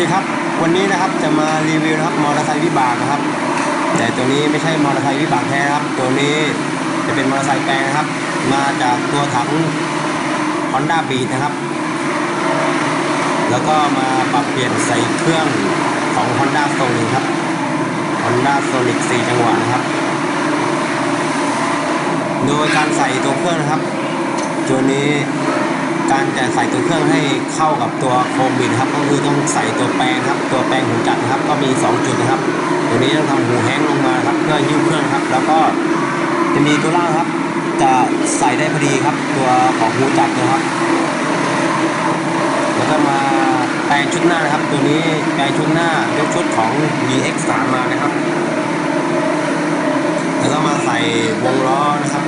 ดีครับ วันนี้นะครับจะมารีวิวนะครับมอเตอร์ไซค์วิบากนะครับ แต่ตัวนี้ไม่ใช่มอเตอร์ไซค์วิบากแท้ครับ ตัวนี้จะเป็นมอเตอร์ไซค์แปลงนะครับ มาจากตัวถัง Honda Beat นะครับ แล้วก็มาปรับเปลี่ยนใส่เครื่องของ Honda Sonic ครับ Honda Sonic 4 จังหวะนะครับ โดยการใส่ตัวเครื่องนะครับ ตัวนี้ การจะใส่ตัวเครื่องให้เข้ากับตัวโคมบิดนครับก็คือต้องใส่ตัวแปลงครับตัวแปลงหูจัดครับก็มี 2 จุดนะครับตัวนี้ต้องทำหูแห้งลงมาครับเพื่อยิ้วเครื่องครับ แล้วก็จะมีตัวล่างครับ จะใส่ได้พอดีครับ ตัวของหูจัดนะครับแล้วก็มาแปลงชุดหน้านะครับ ตัวนี้แปลงชุดหน้ายกชุดของ DX3 มานะครับ แล้วก็มาใส่วงล้อนะครับ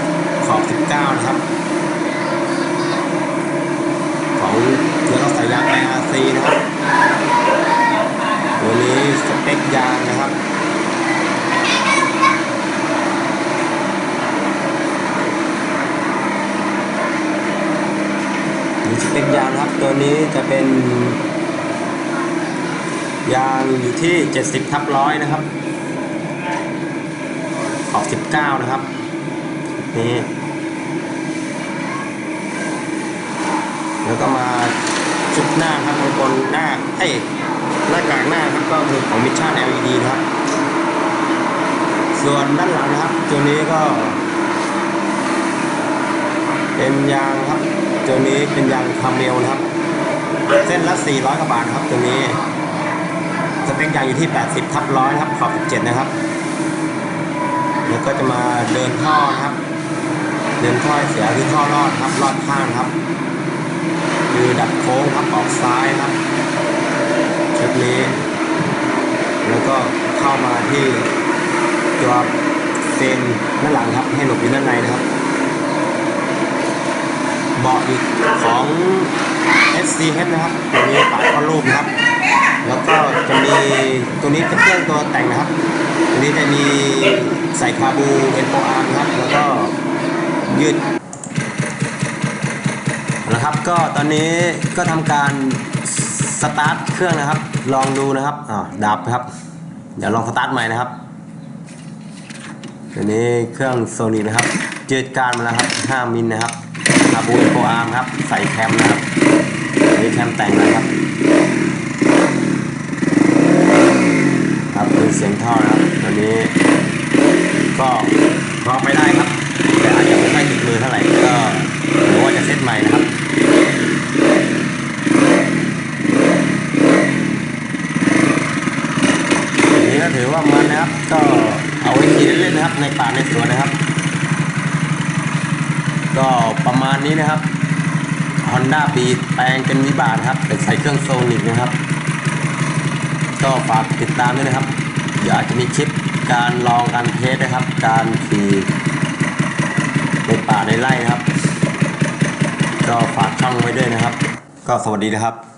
ขอบ 19 นะครับ ของแล้วก็ใส่ยางแปลง RC นะครับ ตัวนี้ส เปคยางนะครับมีสเปคยางครับตัวนี้จะเป็น ยางอยู่ที่ 70ทับร้อยนะครับออก19 นะครับ นี่ แล้วก็มาชุดหน้าครับบนหน้า เอ้ ด้ากากหน้าครับก็คือของมิชชั่น LED นะครับ ส่วนด้านหลังนะครับ ตัวนี้ก็ เป็นยางครับ ตัวนี้เป็นยางคาเมลนะครับ เส้นละ 400กว่าบาทครับ ตัวนี้สเปคยางอยู่ที่ 80ทับร้อยครับขอบ17นะครับแล้วก็จะมาเดินท่อนะครับ เดินท่อเสียคือท่อรอดครับรอดข้างครับ คือดัดโค้งครับออกซ้ายครับ นี้ แล้วก็เข้ามาที่ตัวเฟรมด้านหลังครับ ให้หลบอยู่ด้านในนะครับ เบาะอีกของ SCH นะครับตัวนี้ปาดข้อรูปนะครับ แล้วก็จะมีตัวนี้เป็นเครื่องตัวแต่งนะครับ ตัวนี้จะมีใส่คาบูเอ็นโปอาร์ครับ แล้วก็ยืดนะครับก็ตอนนี้ก็ทำการ สตาร์ทเครื่องนะครับ ลองดูนะครับอ่าดับครับ เดี๋ยวลองสตาร์ทใหม่นะครับตัวนี้เครื่องโซนีนะครับยืดการมาแล้วครับ 5 มิลนะครับคาบูนโปอาร์มครับ ใส่แคมนะครับอันนี้แคมแต่งนะครับ ครับคือเสียงท่อนะครับตัวนี้ก็พอไปได้ครับ แต่อาจจะไม่ค่อยติดมือเท่าไหร่ก็หรือว่าจะเซตใหม่นะครับ อันนี้ ก็ถือว่ามันนะครับ ก็เอาไว้ขี่เล่นนะครับ ในป่าในสวนนะครับ ก็ประมาณนี้นะครับ Honda Beat แปลงเป็นวิบากนครับแต่ใส่เครื่องโซนิกนะครับ ก็ฝากติดตามด้วยนะครับ เดี๋ยวอาจจะมีคลิปการลองการเทสนะครับ การขี่ในป่าในไร่นะครับ ก็ฝากช่องไว้ด้วยนะครับ ก็สวัสดีนะครับ